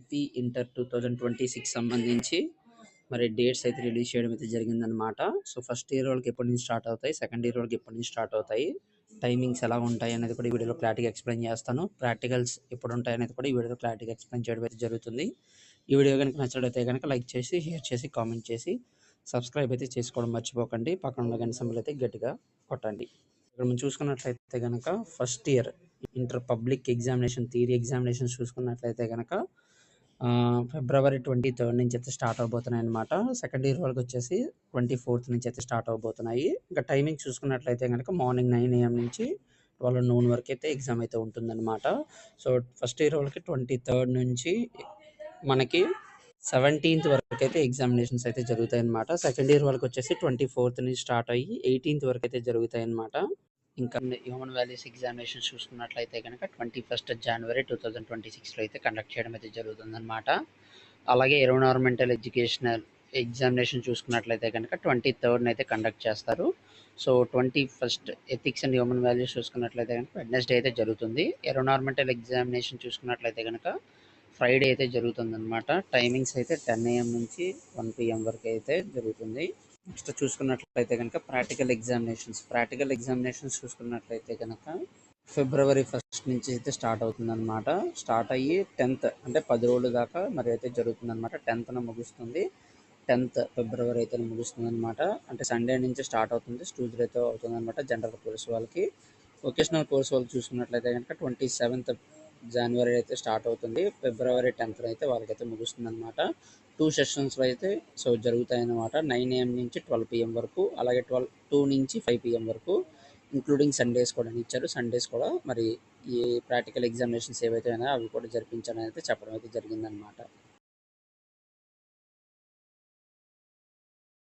AP inter two thousand twenty six సంబంధించి మరి dates అయితే రిలీజ్ చేయడం అయితే జరిగిందనమాట సో ఫస్ట్ ఇయర్ వాళ్ళకి ఎప్పటి నుంచి స్టార్ట్ అవుతాయి? సెకండ్ ఇయర్ వాళ్ళకి ఎప్పటి నుంచి స్టార్ట్ అవుతాయి? టైమింగ్స్ ఎలా ఉంటాయి అనేది కూడా ఈ వీడియోలో క్లారిటీగా ఎక్స్ప్లెయిన్ చేస్తాను. ప్రాక్టికల్స్ ఎప్పుడు ఉంటాయి అనేది కూడా ఈ వీడియోలో క్లారిటీగా ఎక్స్ప్లెయిన్ చేయడం అయితే జరుగుతుంది. ఈ వీడియో కనుక నచ్చినట్లయితే కనుక లైక్ చేసి షేర్ చేసి కామెంట్ చేసి సబ్స్క్రైబ్ అయితే చేసుకోవడం మర్చిపోకండి. పక్కన ఉన్న గంట సమయంలో అయితే గట్టిగా కొట్టండి. ఇక్కడ మనం చూసుకున్నట్లయితే కనుక first year inter public examination theory examination చూసుకున్నట్లయితే కనుక ఫిబ్రవరి ట్వంటీ థర్డ్ నుంచి అయితే స్టార్ట్ అవబోతున్నాయి అనమాట సెకండ్ ఇయర్ వాళ్ళకి వచ్చేసి ట్వంటీ ఫోర్త్ నుంచి అయితే స్టార్ట్ అవబోతున్నాయి. ఇంకా టైమింగ్ చూసుకున్నట్లయితే కనుక మార్నింగ్ నైన్ ఏఎం నుంచి ట్వెల్వ్ నూన్ వరకు అయితే ఎగ్జామ్ అయితే ఉంటుందన్నమాట. సో ఫస్ట్ ఇయర్ వాళ్ళకి ట్వంటీ థర్డ్ నుంచి మనకి సెవెంటీన్త్ వరకు అయితే ఎగ్జామినేషన్స్ అయితే జరుగుతాయి అనమాట సెకండ్ ఇయర్ వాళ్ళకి వచ్చేసి ట్వంటీ ఫోర్త్ నుంచి స్టార్ట్ అయ్యి ఎయిటీన్త్ వరకు అయితే జరుగుతాయి అనమాట ఇంకా హ్యూమన్ వాల్యూస్ ఎగ్జామినేషన్ చూసుకున్నట్లయితే కనుక twenty first January two thousand twenty సిక్స్లో అయితే కండక్ట్ చేయడం అయితే జరుగుతుందన్నమాట. అలాగే ఎరోనార్మెంటల్ ఎడ్యుకేషనల్ ఎగ్జామినేషన్ చూసుకున్నట్లయితే కనుక ట్వంటీ థర్డ్ని అయితే కండక్ట్ చేస్తారు. So twenty first ethics and human values చూసుకున్నట్లయితే కనుక వెడ్నెస్డే అయితే జరుగుతుంది. ఎరోనార్మెంటల్ ఎగ్జామినేషన్ చూసుకున్నట్లయితే కనుక ఫ్రైడే అయితే జరుగుతుంది అనమాట టైమింగ్స్ అయితే టెన్ ఏఎం నుంచి వన్ పిఎం వరకు అయితే జరుగుతుంది. నెక్స్ట్ చూసుకున్నట్లయితే కనుక ప్రాక్టికల్ ఎగ్జామినేషన్స్ ప్రాక్టికల్ ఎగ్జామినేషన్స్ చూసుకున్నట్లయితే కనుక ఫిబ్రవరి ఫస్ట్ నుంచి అయితే స్టార్ట్ అవుతుంది అనమాట స్టార్ట్ అయ్యి టెన్త్ అంటే పది రోజులు దాకా మరి అయితే జరుగుతుంది అనమాట టెన్త్న ముగుస్తుంది. టెన్త్ ఫిబ్రవరి అయితే ముగుస్తుంది అనమాట అంటే సండే నుంచి స్టార్ట్ అవుతుంది. ట్యూస్డే అవుతుంది అనమాట జనరల్ కోర్స్ వాళ్ళకి. వొకేషనల్ కోర్స్ వాళ్ళు చూసుకున్నట్లయితే కనుక ట్వంటీ సెవెంత్ జనవరి అయితే స్టార్ట్ అవుతుంది. ఫిబ్రవరి టెన్త్ అయితే వాళ్ళకైతే ముగుస్తుంది అనమాట టూ సెషన్స్లో అయితే సో జరుగుతాయి అన్నమాట నైన్ ఏఎం నుంచి ట్వెల్వ్ పిఎం వరకు అలాగే ట్వెల్వ్ టూ నుంచి ఫైవ్ పిఎం వరకు ఇంక్లూడింగ్ సండేస్ కూడా ఇచ్చారు. సండేస్ కూడా మరి ఈ ప్రాక్టికల్ ఎగ్జామినేషన్స్ ఏవైతే ఉన్నాయో అవి కూడా జరిపించాలని అయితే చెప్పడం అయితే జరిగిందనమాట